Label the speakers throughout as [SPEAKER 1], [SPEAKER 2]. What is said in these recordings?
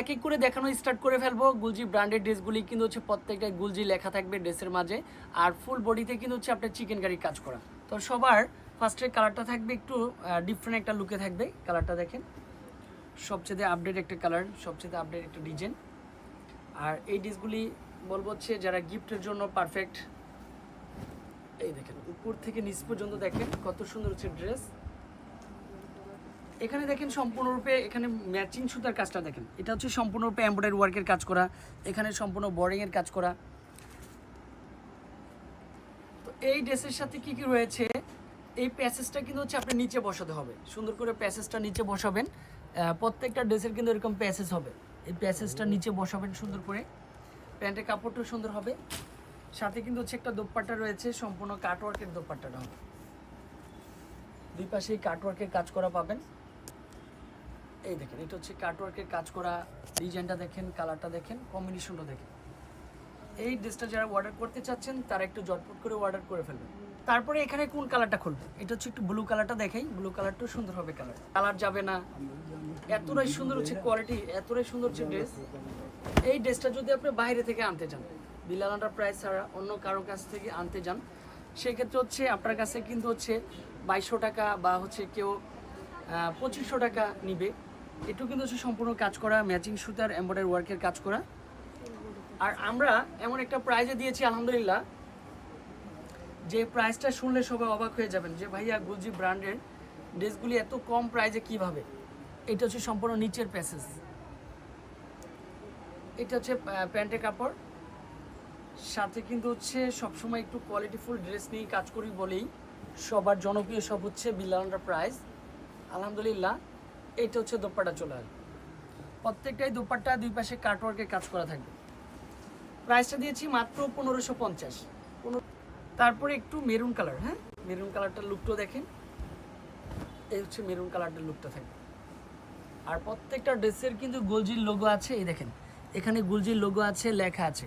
[SPEAKER 1] এক এক করে দেখানো স্টার্ট করে ফেলব। গুলজি ব্র্যান্ডেড ড্রেসগুলি কিন্তু হচ্ছে প্রত্যেকটা গুলজি লেখা থাকবে ড্রেসের মাঝে। আর ফুল বডিতে কিন্তু হচ্ছে আপনার চিকেন কারি কাজ করা। তো সবার ফার্স্টের কালারটা থাকবে একটু ডিফারেন্ট একটা লুকে থাকবে। কালারটা দেখেন। সবচেয়ে আপডেট একটা কালার সবচেয়ে আপডেট একটা ডিজাইন আর এই ড্রেসগুলি বলব হচ্ছে যারা গিফটের জন্য পারফেক্ট এই দেখেন, উপর থেকে নিচ পর্যন্ত দেখেন কত সুন্দর হচ্ছে ড্রেস এখানে দেখেন সম্পূর্ণরূপে এখানে ম্যাচিং সুতার কাজটা দেখেন। এটা হচ্ছে সম্পূর্ণরূপে এমব্রয়ডারি ওয়ার্কের কাজ করা, এখানে সম্পূর্ণ বোর্ডিং এর কাজ করা। তো এই ড্রেসের সাথে কি কি রয়েছে? এই প্যাসেজটা কিন্তু হচ্ছে আপনি নিচে বসাতে হবে। সুন্দর করে প্যাসেজটা নিচে বসাবেন। প্রত্যেকটা ড্রেসের কিন্তু এরকম প্যাসেজ হবে। এই প্যাসেজটা নিচে বসাবেন সুন্দর করে। প্যান্টের কাপড়টাও সুন্দর হবে। সাথে কিন্তু হচ্ছে একটা দোপাট্টা রয়েছে, সম্পূর্ণ কাটওয়ার্কের দোপাট্টাটা হবে। দুই পাশে কাটওয়ার্কের কাজ করা পাবেন। এই দেখেন, এটা হচ্ছে কাটওয়ার্কের কাজ করা ডিজাইনটা দেখেন কালারটা দেখেন কম্বিনেশনটা দেখেন। এই ড্রেসটা যারা অর্ডার করতে চাচ্ছেন, তারা একটু জটপট করে অর্ডার করে ফেলবেন। তারপরে এখানে কোন কালারটা খুলবে? এটা হচ্ছে একটু ব্লু কালারটা দেখাই। ব্লু কালারটাও সুন্দর হবে কালার কালার যাবে না। এতটাই সুন্দর হচ্ছে কোয়ালিটি এতটাই সুন্দর হচ্ছে ড্রেস এই ড্রেসটা যদি আপনি বাইরে থেকে আনতে চান বিলালান্ডার প্রাইস ছাড়া অন্য কারও কাছ থেকে আনতে যান সেক্ষেত্রে হচ্ছে আপনার কাছে কিন্তু হচ্ছে বাইশশো টাকা বা হচ্ছে কেউ পঁচিশশো টাকা নিবে। একটু কিন্তু হচ্ছে সম্পূর্ণ কাজ করা ম্যাচিং সুতার এমব্রয়ডারি ওয়ার্কের কাজ করা। আর আমরা এমন একটা প্রাইজে দিয়েছি, আলহামদুলিল্লাহ, যে প্রাইসটা শুনলে সবাই অবাক হয়ে যাবেন যে, ভাইয়া গুলজি ব্র্যান্ডের ড্রেসগুলি এত কম প্রাইজে কীভাবে? এটা হচ্ছে সম্পূর্ণ নিচের প্যাসেজ এটা হচ্ছে প্যান্টের কাপড়। সাথে কিন্তু হচ্ছে সবসময় একটু কোয়ালিটিফুল ড্রেস নিয়ে কাজ করি বলেই সবার জনপ্রিয় সব হচ্ছে বিল্লান্ডার প্রাইজ আলহামদুলিল্লাহ এইটা হচ্ছে দোপাট্টা চলে। আসবে প্রত্যেকটাই দোপাট্টা দুই পাশে কাটওয়ার্কের কাজ করা থাকবে। প্রাইসটা দিয়েছি মাত্র পনেরোশো পঞ্চাশ। তারপরে একটু মেরুন কালার হ্যাঁ? মেরুন কালারটার লুকটাও দেখেন। এই হচ্ছে মেরুন কালারটার লুকটা থাকবে। আর প্রত্যেকটা ড্রেসের কিন্তু গুলজির লোগো আছে, এই দেখেন। এখানে গুলজির লোগো আছে, লেখা আছে।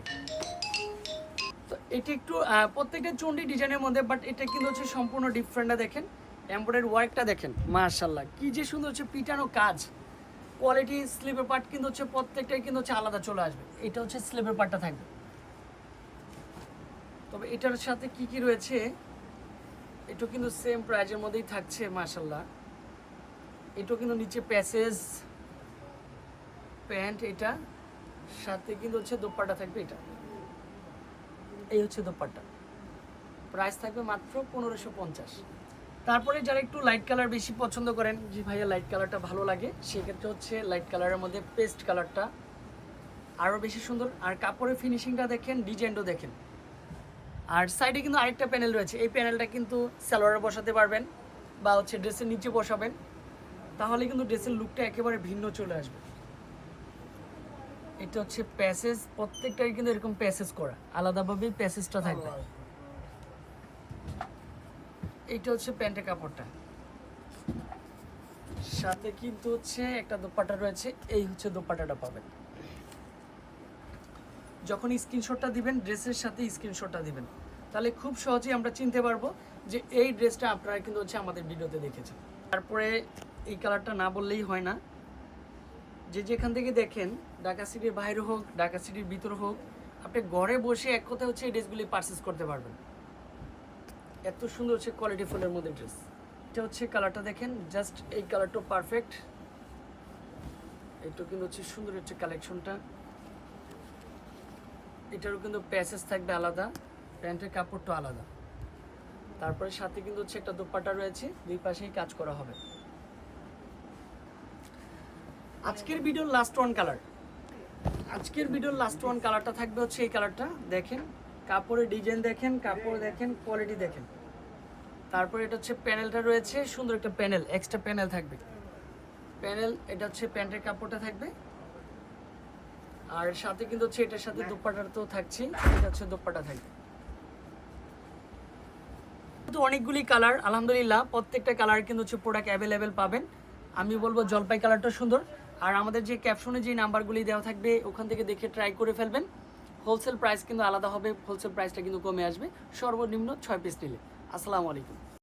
[SPEAKER 1] তো এটা একটু প্রত্যেকটা চন্ডি ডিজাইনের মধ্যে বাট এটা কিন্তু হচ্ছে সম্পূর্ণ ডিফারেন্টটা দেখেন। এমব্রয়ডারি ওয়ার্কটা দেখেন মার্শাল্লাহ কি যে সুন্দর হচ্ছে পিটানো কাজ। কোয়ালিটি স্লিপের পার্ট কিন্তু হচ্ছে প্রত্যেকটাই কিন্তু হচ্ছে আলাদা চলে আসবে। এটা হচ্ছে স্লিপের পার্টটা থাকবে। তবে এটার সাথে কি কি রয়েছে এটা কিন্তু সেম প্রাইজের মধ্যেই থাকছে মার্শাল্লাহ এটাও কিন্তু নিচে প্যাসেজ প্যান্ট এটা, সাথে কিন্তু হচ্ছে দোপাট্টা থাকবে এটা। এই হচ্ছে দোপাট্টা। প্রাইস থাকবে মাত্র পনেরোশো পঞ্চাশ। তারপরে যারা একটু লাইট কালার বেশি পছন্দ করেন, যে ভাইয়া লাইট কালারটা ভালো লাগে, সেক্ষেত্রে হচ্ছে লাইট কালারের মধ্যে পেস্ট কালারটা আরও বেশি সুন্দর। আর কাপড়ের ফিনিশিংটা দেখেন ডিজাইনটাও দেখেন। আর সাইডে কিন্তু আরেকটা প্যানেল রয়েছে, এই প্যানেলটা কিন্তু স্যালোয়ারে বসাতে পারবেন বা হচ্ছে ড্রেসের নিচে বসাবেন। তাহলে কিন্তু ড্রেসের লুকটা একেবারে ভিন্ন চলে আসবে। এটা হচ্ছে প্যাসেজ প্রত্যেকটাই কিন্তু এরকম প্যাসেজ করা। আলাদাভাবে প্যাসেজটা থাকবে। এইটা হচ্ছে প্যান্টের কাপড়টা। সাথে কিন্তু হচ্ছে একটা দোপাটা রয়েছে, এই হচ্ছে দোপাটাটা পাবেন। যখন স্ক্রিনশটটা দিবেন, ড্রেসের সাথে স্ক্রিনশটটা দিবেন। তাহলে খুব সহজেই আমরা চিনতে পারব যে এই ড্রেসটা আপনারা কিন্তু হচ্ছে আমাদের ভিডিওতে দেখেছেন। তারপরে এই কালারটা না বললেই হয় না। যে যেখান থেকে দেখেন, ঢাকা সিটির বাইরে হোক, ঢাকা সিটির ভিতর হোক, আপনি ঘরে বসে এক কথা হচ্ছে এই ড্রেসগুলি পারচেস করতে পারবেন। এত সুন্দর হচ্ছে কোয়ালিটি ফুলের মধ্যে ড্রেস এটা হচ্ছে কালারটা দেখেন জাস্ট এই কালারটা পারফেক্ট এটা কিন্তু হচ্ছে সুন্দর হচ্ছে কালেকশনটা এটারও কিন্তু প্যাসেজ থাকবে আলাদা, প্যান্টের কাপড়টা আলাদা। তারপরে সাথে কিন্তু হচ্ছে একটা দোপাটা রয়েছে, দুই পাশেই কাজ করা হবে। আজকের ভিডিওর লাস্ট ওয়ান কালার আজকের ভিডিওর লাস্ট ওয়ান কালারটা থাকবে হচ্ছে এই কালারটা দেখেন, কাপড়ের ডিজাইন দেখেন, কাপড় দেখেন কোয়ালিটি দেখেন। তারপরে এটা হচ্ছে প্যানেলটা রয়েছে, সুন্দর একটা প্যানেল এক্সট্রা প্যানেল থাকবে। প্যানেল, এটা হচ্ছে প্যান্টের কাপড়টা থাকবে। আর সাথে কিন্তু হচ্ছে এটার সাথে দোপাট্টা তো থাকছে এটা হচ্ছে দোপাট্টা থাকবে। কিন্তু অনেকগুলি কালার, আলহামদুলিল্লাহ, প্রত্যেকটা কালার কিন্তু হচ্ছে প্রোডাক্ট অ্যাভেলেবেল পাবেন। আমি বলব জলপাই কালারটা সুন্দর। আর আমাদের যে ক্যাপশনে যে নাম্বারগুলি দেওয়া থাকবে, ওখান থেকে দেখে ট্রাই করে ফেলবেন। হোলসেল প্রাইস কিন্তু আলাদা হবে হোলসেল প্রাইসটা কিন্তু কমে আসবে। সর্বনিম্ন ছয় পিস নিলে। আসসালামু আলাইকুম।